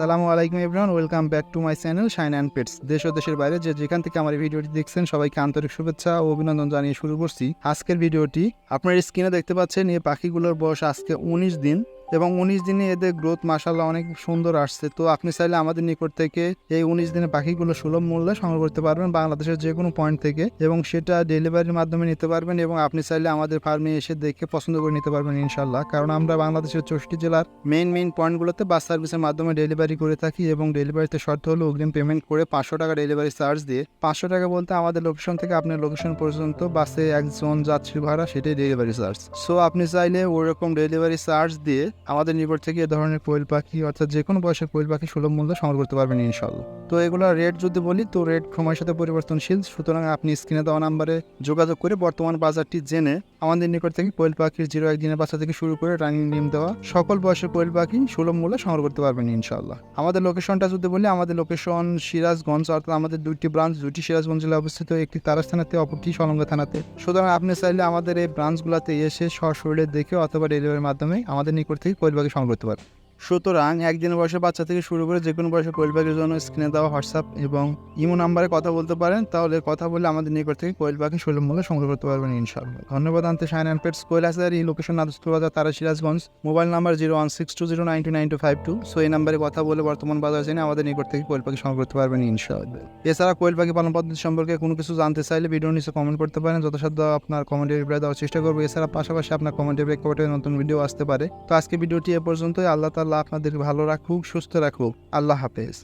সালামু আলাইকুম everyone welcome back to my channel shine and pets দেশ ও দেশের বাইরে যে যেখান থেকে আমার ভিডিওটি দেখছেন, সবাইকে আন্তরিক শুভেচ্ছা ও অভিনন্দন জানিয়ে শুরু করছি। আজকের ভিডিওটি আপনার স্ক্রিনে দেখতে পাচ্ছেন, এই পাখিগুলোর বয়স আজকে উনিশ দিন। এবং উনিশ দিনে এদের গ্রোথ মাসাল্লাহ অনেক সুন্দর আসছে। তো আপনি চাইলে আমাদের নিকট থেকে এই উনিশ দিনে পাখিগুলো সুলভ মূল্যে সংগ্রহ করতে পারবেন বাংলাদেশের যে কোনো পয়েন্ট থেকে এবং সেটা ডেলিভারির মাধ্যমে নিতে পারবেন এবং আপনি চাইলে আমাদের ফার্মে এসে দেখে পছন্দ করে নিতে পারবেন ইনশাল্লাহ কারণ আমরা বাংলাদেশের চৌষট্টি জেলার মেইন মেইন পয়েন্টগুলোতে বাস সার্ভিসের মাধ্যমে ডেলিভারি করে থাকি এবং ডেলিভারিতে শর্ত হলো অগ্রিম পেমেন্ট করে পাঁচশো টাকা ডেলিভারি চার্জ দিয়ে পাঁচশো টাকা বলতে আমাদের লোকেশন থেকে আপনার লোকেশন পর্যন্ত বাসে একজন যাত্রী ভাড়া সেটাই ডেলিভারি চার্জ সো আপনি চাইলে ওরকম ডেলিভারি চার্জ দিয়ে আমাদের নিকট থেকে এ ধরনের কোয়েল পাখি, অর্থাৎ যে কোনো বয়সের কোয়েল পাখি সুলভ মূল্য সংগ্রহ করতে পারবেন ইনশাল্লাহ তো এগুলোর রেট যদি বলি, তো রেট সময়ের সাথে পরিবর্তনশীল। সুতরাং আপনি স্ক্রিনে দেওয়া নাম্বারে যোগাযোগ করে বর্তমান বাজারটি জেনে আমাদের নিকট থেকে কোয়েল পাখির জিরো একদিনের বাচ্চা থেকে শুরু করে রানিং ডিম দেওয়া সকল বয়সের কোয়েল পাখি সুলভ মূল্যে সংগ্রহ করতে পারবেন ইনশাল্লাহ আমাদের লোকেশনটা যদি বলি, আমাদের লোকেশন সিরাজগঞ্জ, অর্থাৎ আমাদের দুইটি ব্রাঞ্চ দুটি সিরাজগঞ্জ জেলায় অবস্থিত, একটি তারাস থানাতে অপরটি সলঙ্গ থানাতে। সুতরাং আপনি চাইলে আমাদের এই ব্রাঞ্চগুলোতে এসে সশরীরে দেখে অথবা ডেলিভারির মাধ্যমে আমাদের নিকট থেকে কোয়েল পাখি সংগ্রহ করতে পারবেন। সুতরাং একদিন বয়সের বাচ্চা থেকে শুরু করে যে কোনো বয়সের কোয়েল পাখির জন্য স্ক্রিনে দেওয়া হোয়াটসঅ্যাপ এবং ইমো নাম্বারে কথা বলতে পারেন, তাহলে কথা বলে আমাদের নিকট থেকে কোয়েল পাখি সুলভ মূল্যে সংগ্রহ করতে পারবেন ইনশাআল্লাহ। ধন্যবাদ আনতে শাইন অ্যান্ড পেটস। আসার এই লোকেশন নাদুস্তুর বাজার তারা Sirajganj. Mobile number zero one six two zero nine two nine two five two. So এই নাম্বারে কথা বলে বর্তমান বাজার জেনে আমাদের নিকট থেকে কোয়েল পাখি সংগ্রহ করতে পারবেন ইনশাআল্লাহ। এছাড়া কোয়েল পাখি পালন পদ্ধতি সম্পর্কে কোনো কিছু জানতে চাইলে ভিডিও নিচে কমেন্ট করতে পারেন। যথাসাধ্য আপনার কমেন্টে রিপ্লাই দেওয়ার চেষ্টা করব। এছাড়া পাশাপাশি আপনার কমেন্টে প্রেক্ষাপটে নতুন ভিডিও আসতে পারে। তো আজকে ভিডিওটি এ পর্যন্তই। আল্লাহ তাল্লাহ আপনাদের ভালো রাখুক সুস্থ রাখুক। আল্লাহ হাফেজ।